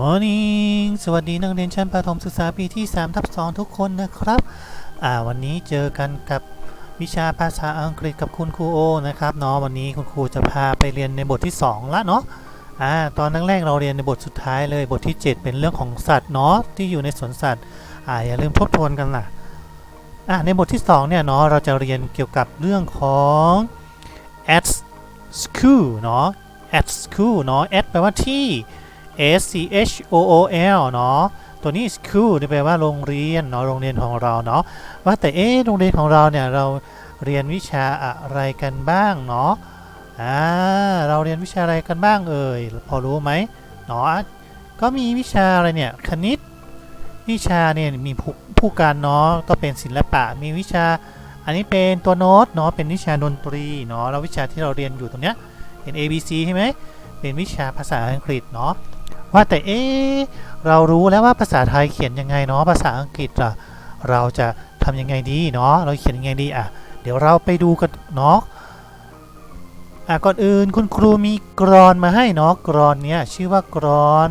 Morning สวัสดีนักเรียนชั้นประถมศึกษาปีที่ 3 ทับ 2 ทุกคนนะครับ อ่า วันนี้เจอกันกับวิชาภาษาอังกฤษกับคุณครูโอนะครับเนาะ วันนี้คุณครูจะพาไปเรียนในบทที่ 2 ละเนาะ อ่า ตอนแรกเราเรียนในบทสุดท้ายเลย บทที่ 7 เป็นเรื่องของสัตว์เนาะที่อยู่ในสวนสัตว์ อ่า อย่าลืมทบทวนกันล่ะ อ่า ในบทที่ 2 เนี่ยเนาะ เราจะเรียนเกี่ยวกับเรื่องของ at school เนาะ at school เนาะ at แปลว่าที่ S C H O O L เนาะตัวนี้ school นี่แปลว่าโรงเรียนเนาะโรงเรียนของเราเนาะว่าแต่เอ๊ะโรงเรียนของเราเนี่ยเราเรียนวิชาอะไรกันบ้างเนาะอ่าเราเรียนวิชาอะไรกันบ้างเอ่ยพอรู้ไหมเนาะก็มีวิชาอะไรเนี่ยคณิต วิชาเนี่ยมีผู้ผู้การเนาะก็เป็นศิลปะมีวิชาอันนี้เป็นตัวโน้ตเนาะเป็นวิชาดนตรีเนาะแล้ววิชาที่เราเรียนอยู่ตรงเนี้ยเป็น A B C ใช่ไหมเป็นวิชาภาษาอังกฤษเนาะ ว่าแต่เอ๊เรารู้แล้วว่าภาษาไทยเขียนยังไงเนาะภาษาอังกฤษล่ะเราจะทำยังไงดีเนาะเราเขียนยังไงดีอะเดี๋ยวเราไปดูกันเนาะอะก่อนอื่นคุณครูมีกรอนมาให้เนาะกรอนเนี้ยชื่อว่ากรอน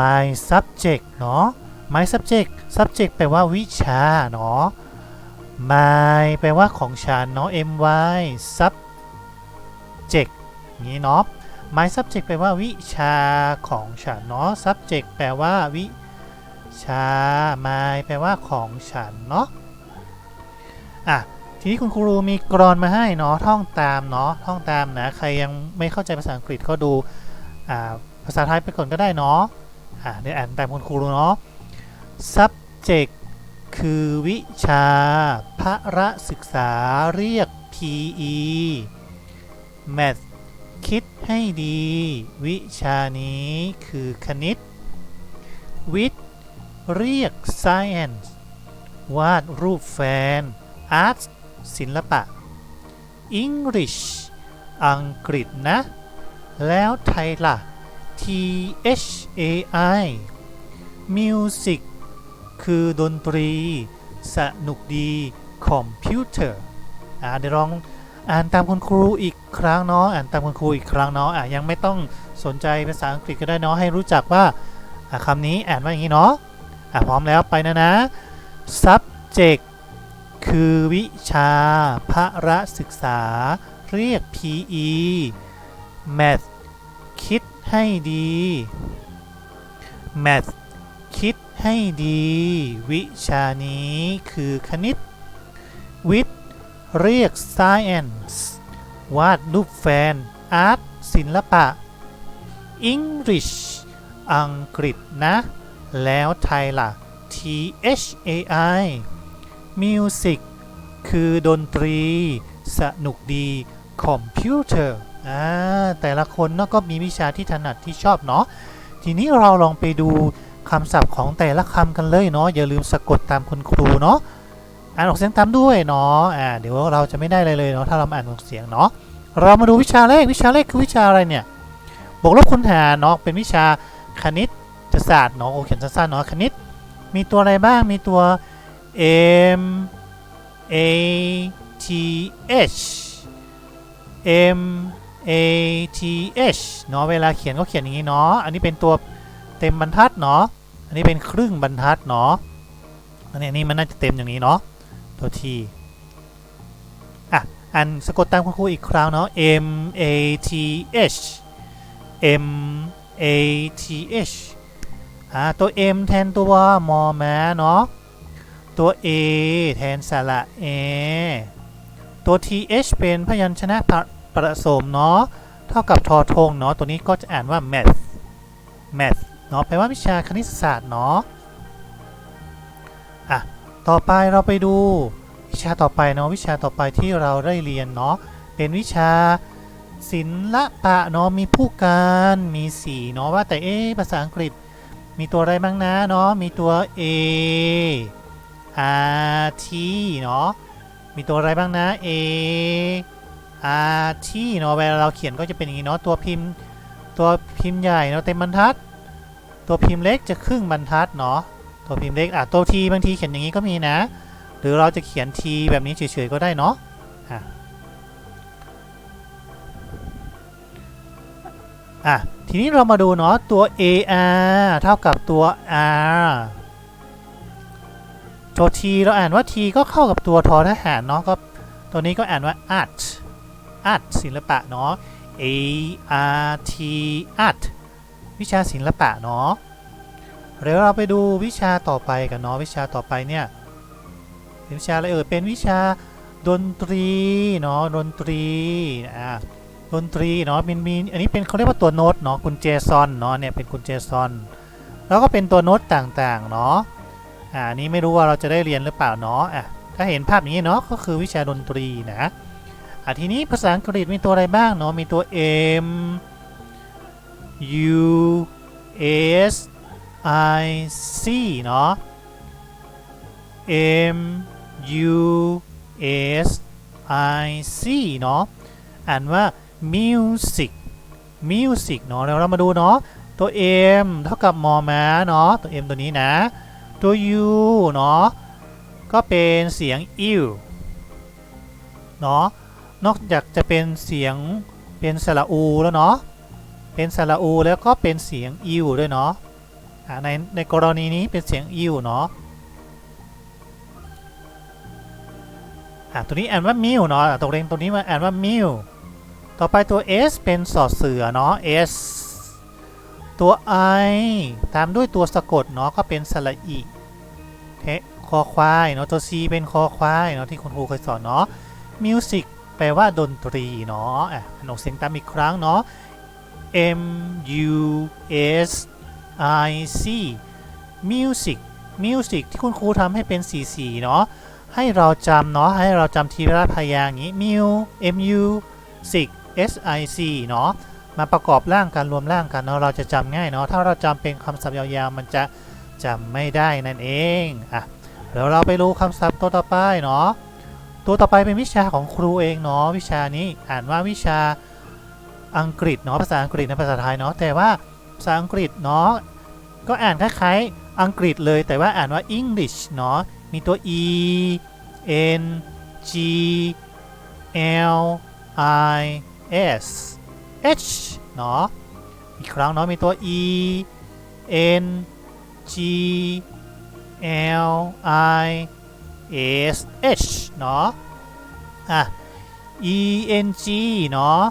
my subject เนาะ my subject subject แปลว่าวิชาเนาะ my แปลว่าของฉันเนาะ my subject นี้เนาะ my subject แปลว่าวิชาของฉันเนาะ subject แปลว่าวิชา my แปลว่าของฉันเนาะ อะ ทีนี้คุณครูมีกรอนมาให้เนาะ ท่องตามเนาะ ท่องตามนะ ใครยังไม่เข้าใจภาษาอังกฤษก็ดู อ่า ภาษาไทยไปก่อนก็ได้เนาะ อ่าเดี๋ยวอ่านตามคุณครูเนาะ subject คือวิชาพระศึกษาเรียก PE math คิดให้ดี วิชานี้คือคณิต วิทย์เรียก science วาดรูปแฟน art ศิลปะ English อังกฤษนะ แล้วไทยล่ะ T H A I Music คือดนตรี สนุกดี คอมพิวเตอร์อ่าเดี๋ยวลอง อ่านตามคุณครูอีกครั้งเนาะอ่านตามคุณครูอีกครั้งเนาะอะยังไม่ต้องสนใจภาษาอังกฤษก็ได้เนาะให้รู้จักว่าคำนี้อ่านว่าอย่างนี้เนาะอะพร้อมแล้วไปนะนะ subject คือวิชาพระศึกษา เรียก PE math คิดให้ดี math คิดให้ดี วิชานี้คือคณิตวิทย เรียก science วาดรูปแฟน art ศิลปะ English อังกฤษนะ แล้วไทยล่ะ T H A I Music คือดนตรี สนุกดี คอมพิวเตอร์อ่าแต่ละคนเนาะก็มีวิชาที่ถนัดที่ชอบเนาะทีนี้เราลองไปดูคำศัพท์ของแต่ละคำกันเลยเนาะอย่าลืมสะกดตามคุณครูเนาะ อ่านออกเสียงตามด้วยเนาะอ่าเดี๋ยวเราจะไม่ได้เลยเลยเนาะถ้าเราอ่านออกเสียงเนาะเรามาดูวิชาแรกวิชาแรกคือวิชาอะไรเนี่ยบวกลบคูณหารเนาะเป็นวิชาคณิตศาสตร์เนาะโอเขียนสั้นๆเนาะคณิตมีตัวอะไรบ้างมีตัว M A T H M A T H เนาะเวลาเขียนก็เขียนอย่างนี้เนาะอันนี้เป็นตัวเต็มบรรทัดเนาะอันนี้เป็นครึ่งบรรทัดเนาะอันนี้อันนี้มันน่าจะเต็มอย่างนี้เนาะ ตัวทีอะ อันสะกดตามคุณครูอีกครั้งเนาะ M A T H M A T H อ่าตัว M แทนตัวมอแม้เนาะ ตัว A แทนสระ A ตัว TH เป็นพยัญชนะผประสมเนาะ เท่ากับทอทงเนาะ ตัวนี้ก็จะอ่านว่า math math เนาะ แปลว่าวิชาคณิตศาสตร์เนาะ ต่อไปเราไปดูวิชาต่อไปเนาะวิชาต่อไปที่เราได้เรียนเนาะเป็นวิชาศิลปะเนาะมีผู้การมีสีเนาะว่าแต่เอ๊ภาษาอังกฤษมีตัวอะไรบ้างนะเนาะมีตัว A R T เนาะมีตัวอะไรบ้างนะ A R T เนาะเวลาเราเขียนก็จะเป็นอย่างนี้เนาะตัวพิมพ์ตัวพิมพ์ใหญ่เนาะเต็มบรรทัด ตัวพิมพ์เล็กจะครึ่งบรรทัดเนาะ ตัวพิมพ์เล็กอะตัว T บางทีเขียนอย่างนี้ก็มีนะ หรือเราจะเขียน T แบบนี้เฉยๆก็ได้เนาะอะอะทีนี้เรามาดูเนาะตัว AR เท่ากับตัว R ตัว T เราอ่านว่า T ก็เข้ากับตัวทอทหารเนาะก็ตัวนี้ก็อ่านว่า art art ศิลปะเนาะ A R T art วิชาศิลปะเนาะ เดี๋ยวเราไปดูวิชาต่อไปกันเนาะวิชาต่อไปเนี่ยเป็นวิชาอะไรเอ่ยเป็นวิชาดนตรีเนาะดนตรีอ่าดนตรีเนาะมีมีอันนี้เป็นเขาเรียกว่าตัวโน้ตเนาะกุญแจซอนเนาะเนี่ยเป็นกุญแจซอนแล้วก็เป็นตัวโน้ตต่างๆเนาะอ่านี้ไม่รู้ว่าเราจะได้เรียนหรือเปล่าเนาะอะถ้าเห็นภาพนี้เนาะก็คือวิชาดนตรีนะอะทีนี้ภาษาอังกฤษมีตัวอะไรบ้างเนาะมีตัว M U S I C เนาะ M U S I C เนาะอ่านว่า music music เนาะแล้วเรามาดูเนาะตัว M เท่ากับมอม้าเนาะตัว M ตัวนี้นะ ตัว U เนาะก็เป็นเสียง u เนาะนอกจากจะเป็นเสียงเป็นสระอูแล้วเนาะเป็นสระอูแล้วก็เป็นเสียง u ด้วยเนาะ ในในกรณีนี้เป็นเสียง u เนาะตัวนี้อ่านว่ามิวเนาะตัวเรงตัวนี้มาอ่านว่ามิวต่อไปตัว s เป็นสอดเสือเนาะ s ตัว i ตามด้วยตัวสะกดเนาะก็เป็นสระอีเทคอควายเนาะตัว c เป็นคอควายเนาะที่คุณครูเคยสอนเนาะ music แปลว่าดนตรีเนาะอะอ่านออกเสียงตามอีกครั้งเนาะ m u s i c music music ที่คุณครูทำให้เป็นสีสีเนาะให้เราจำเนาะให้เราจำทีละพยางค์อย่างนี้ mu m u sic s i c เนาะมาประกอบร่างกันรวมร่างกันเนาะเราจะจำง่ายเนาะถ้าเราจำเป็นคำศัพท์ยาวๆมันจะจำไม่ได้นั่นเองอะเดี๋ยวเราไปรู้คำศัพท์ตัวต่อไปเนาะตัวต่อไปเป็นวิชาของครูเองเนาะวิชานี้อ่านว่าวิชาอังกฤษเนาะภาษาอังกฤษในภาษาไทยเนาะแต่ว่า ภาษาอังกฤษเนาะก็อ่านคล้ายๆอังกฤษเลยแต่ว่าอ่านว่า English เนาะมีตัว e n g l i s h เนาะอีกครั้งเนาะมีตัว e n g l i s h เนาะอะ e n g เนาะ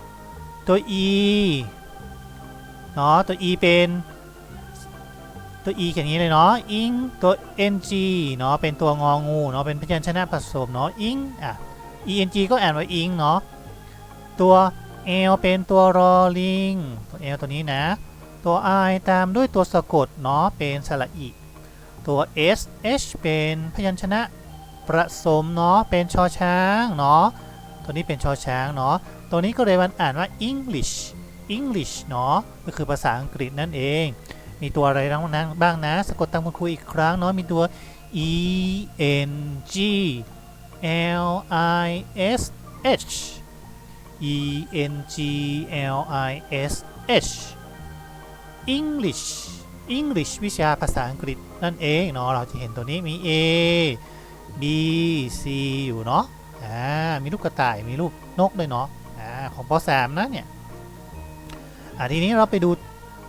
ตัว e เนาะตัว e เป็นตัว e อย่างนี้เลยเนาะ ing ตัว ng เนาะเป็นตัวงองูเนาะเป็นพยัญชนะผสมเนาะ ing อะ eng ก็อ่านว่า ing เนาะตัว l เป็นตัวรอลิงตัว l ตัวนี้นะ ตัว i ตามด้วยตัวสะกดเนาะเป็นสระอีตัว s h เป็นพยัญชนะผสมเนาะเป็นชอช้างเนาะตัวนี้เป็นชอช้างเนาะตัวนี้ก็เลยมันอ่านว่า English English เนาะก็คือภาษาอังกฤษนั่นเอง มีตัวอะไรบ้างนะบ้างนะสะกดตามคุณครูอีกครั้งเนาะมีตัว e n g l i s h e n g l i s h English English วิชาภาษาอังกฤษนั่นเองเนาะเราจะเห็นตัวนี้มี A B C อยู่เนาะอ่ามีลูกกระต่ายมีลูกนกด้วยเนาะอ่าของป .3 นะเนี่ย อ่าทีนี้เราไปดู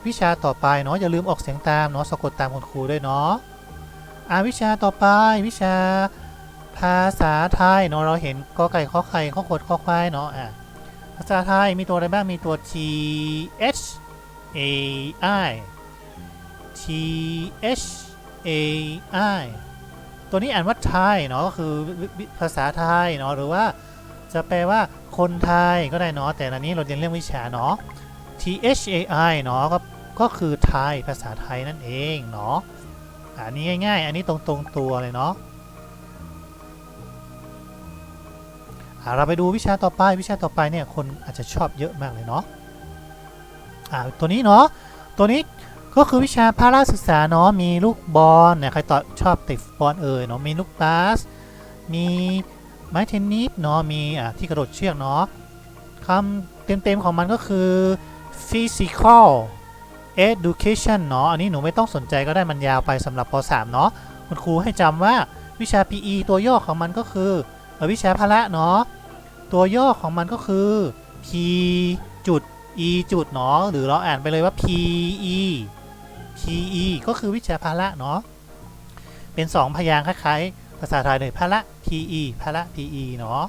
วิชาต่อไปเนาะอย่าลืมออกเสียงตามเนาะสะกดตามคุณครูด้วยเนาะอ่าวิชาต่อไปวิชาภาษาไทยเนาะเราเห็นกอไก่ข้อไข่ข้อขดข้อควายเนาะอ่าภาษาไทยมีตัวอะไรบ้างมีตัว T H A I T H A I ตัวนี้อ่านว่าไทยเนาะก็คือภาษาไทยเนาะหรือว่าจะแปลว่าคนไทยก็ได้เนาะแต่อันนี้เราเรียนเรื่องวิชาเนาะ T H A I เนาะก็ก็คือไทยภาษาไทยนั่นเองเนาะอันนี้ง่ายๆ อันนี้ตรงตรงตัวเลยเนาะเราไปดูวิชาต่อไปวิชาต่อไปเนี่ยคนอาจจะชอบเยอะมากเลยเนาะอ่าตัวนี้เนาะตัวนี้ก็คือวิชาพาราศึกษาเนาะมีลูกบอลเนี่ยใครต่อชอบติดบอลเอ่ยเนาะมีลูกบาสมีไม้เทนนิสเนาะมีอ่าที่กระโดดเชือกเนาะคำเต็มๆของมันก็คือ physical education เนาะอันนี้หนูไม่ต้องสนใจก็ได้มันยาวไปสำหรับป .3 เนาะคุณครูให้จำว่าวิชา PE ตัวย่อของมันก็คือเอ่อวิชาพละเนาะตัวย่อของมันก็คือ P จุด e จุดเนาะหรือเราอ่านไปเลยว่า pe pe ก็คือวิชาพละเนาะเป็นสองพยางค์คล้ายๆ ภาษาไทยเลยพละ pe พละ pe เนาะ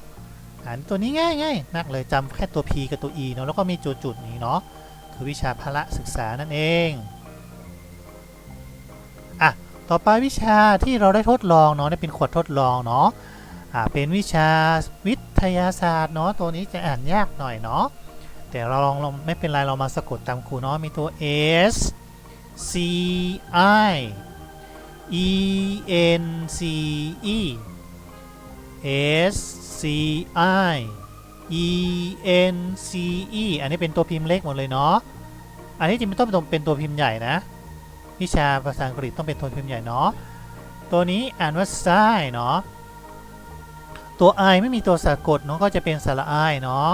อ่านตัวนี้ง่ายง่ายๆมากเลยจำแค่ตัว p กับตัว e เนาะแล้วก็มีจุดจุดๆนี้เนาะคือวิชาพละศึกษานั่นเองอะต่อไปวิชาที่เราได้ทดลองเนาะได้เป็นขวดทดลองเนาะอ่าเป็นวิชาวิทยาศาสตร์เนาะตัวนี้จะอ่านยากหน่อยเนาะแต่เราลองลองไม่เป็นไรเรามาสะกดตามครูเนาะมีตัว S C I E N C E S C I E N C E อันนี้เป็นตัวพิมพ์เล็กหมดเลยเนาะ อันนี้จริงๆต้องเป็นตัวพิมพ์ใหญ่นะ วิชาภาษาอังกฤษต้องเป็นตัวพิมพ์ใหญ่เนาะ ตัวนี้อ่านว่า sign เนาะ ตัว I ไม่มีตัวสะกดเนาะก็จะเป็นสระ I เนาะ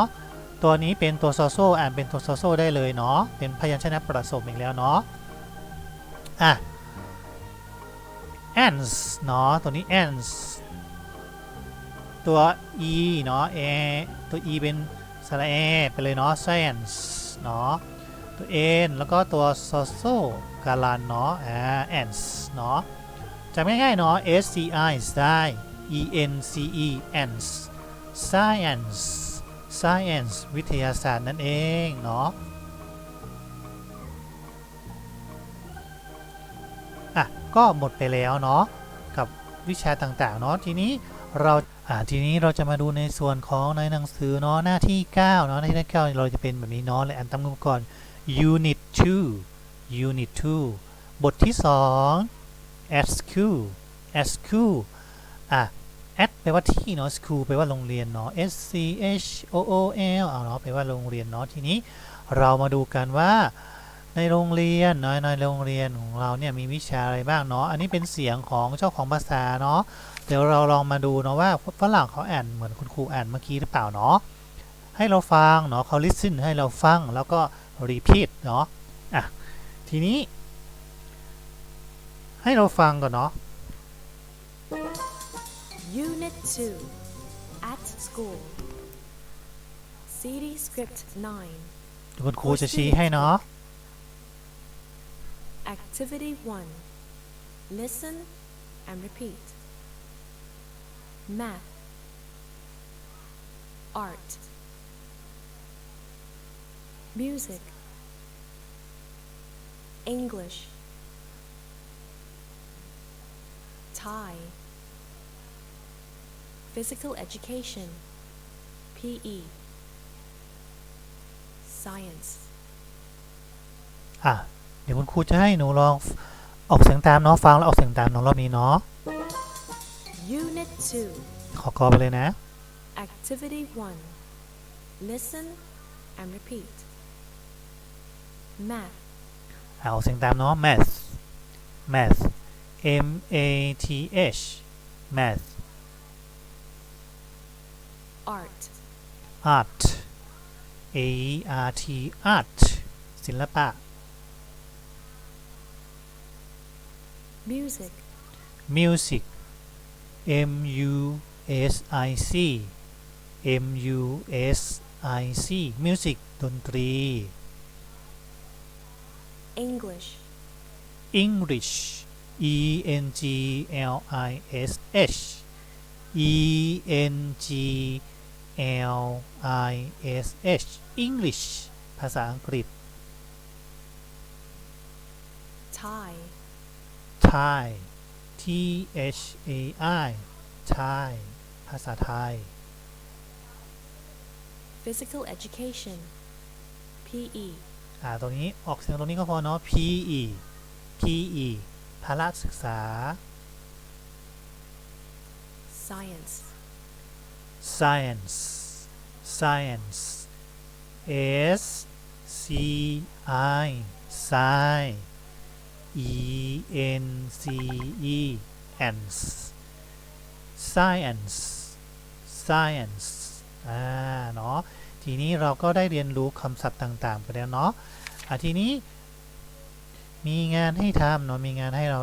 ตัวนี้เป็นตัวโซโซอ่านเป็นตัวโซโซได้เลยเนาะ เป็นพยัญชนะประสมอีกแล้วเนาะ อะ ants เนาะ ตัวนี้ ants ตัว e เนาะ a ตัว e เป็นสระ a ไปเลยเนาะ science เนาะ ตัว n แล้วก็ตัวโซโซการันเนาะ อ่า ants เนาะจำง่ายๆเนาะ s c i ได้ e n c e ants science science วิทยาศาสตร์นั่นเองเนาะอะก็หมดไปแล้วเนาะกับวิชาต่างๆเนาะทีนี้เรา ทีนี้เราจะมาดูในส่วนของในหนังสือเนาะหน้าที่9เนาะหน้าที่9เราจะเป็นแบบนี้เนาะและอันตามกันก่อน unit 2 unit 2 บทที่2 SQ SQ อะ at แปลว่าที่เนาะ school แปลว่าโรงเรียนเนาะ S C H O O L เอาเนาะแปลว่าโรงเรียนเนาะทีนี้เรามาดูกันว่า ในโรงเรียนเนาะในโรงเรียนของเราเนี่ยมีวิชาอะไรบ้างเนาะอันนี้เป็นเสียงของเจ้าของภาษาเนาะเดี๋ยวเราลองมาดูเนาะว่าฝรั่งเขาอ่านเหมือนคุณครูอ่านเมื่อกี้หรือเปล่าเนาะให้เราฟังเนาะเขา listen ให้เราฟังแล้วก็ repeat เนาะอะทีนี้ ให้เราฟังก่อนเนาะ Unit 2 At School CD Script 9เดี๋ยวคุณครูจะชี้ให้เนาะ Activity 1 Listen and repeat. Math. Art. Music. English. Thai. Physical Education. PE Science. อ่ะ เดี๋ยวคุณครูจะให้หนูลองออกเสียงตามเนาะฟังแล้วออกเสียงตามเน้องรอบนี้เนาะ Unit 2 ขอกอไปเลยนะ Activity 1 Listen and repeat Math อะออกเสียงตามเนาะ math math M A T H math Art art A E R T art ศิลปะ Music music M U S I C M U S I C music ดนตรี English English E N G L I S H E N G L I S H English ภาษาอังกฤษ Thai Thai T H A I Thai ภาษาไทย Physical Education PE อ่าตรงนี้ออกเสียงตรงนี้ก็พอเนาะ PE PE พละศึกษา Science science science S C I sci E N C E ants science science อ่าเนาะทีนี้เราก็ได้เรียนรู้คำศัพท์ต่าง ๆ ไปแล้วเนาะอะทีนี้มีงานให้ทำเนาะมีงานให้เรา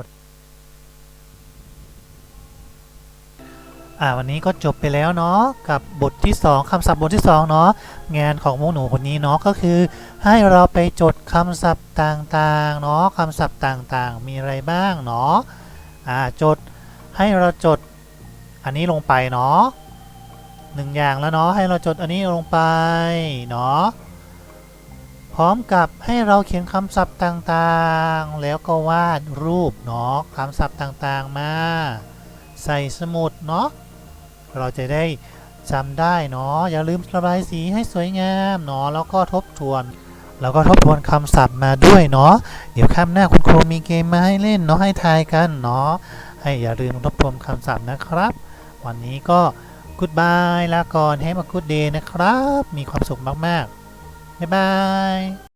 อ่าวันนี้ก็จบไปแล้วเนาะกับบทที่ 2คำศัพท์บทที่2เนาะงานของพวกหนูคนนี้เนาะก็คือ ให้เราไปจดคำศัพท์ต่างๆเนาะคำศัพท์ต่างๆ มีอะไรบ้างเนาะอ่าจดให้เราจดอันนี้ลงไปเนาะหนึ่งอย่างแล้วเนาะให้เราจดอันนี้ลงไปเนาะพร้อมกับให้เราเขียนคำศัพท์ต่างๆ แล้วก็วาดรูปเนาะคำศัพท์ต่างๆมาใส่สมุดเนาะ เราจะได้จำได้เนาะอย่าลืมระบายสีให้สวยงามเนาะแล้วก็ทบทวน แล้วก็ทบทวนคำศัพท์มาด้วยเนาะเดี๋ยวข้ามหน้าคุณครูมีเกมมาให้เล่นเนาะให้ทายกันเนาะให้อย่าลืมทบทวนคำศัพท์นะครับ วันนี้ก็กูดบายลาก่อนให้มากูดเดย์นะครับ มีความสุขมากๆบ๊ายบาย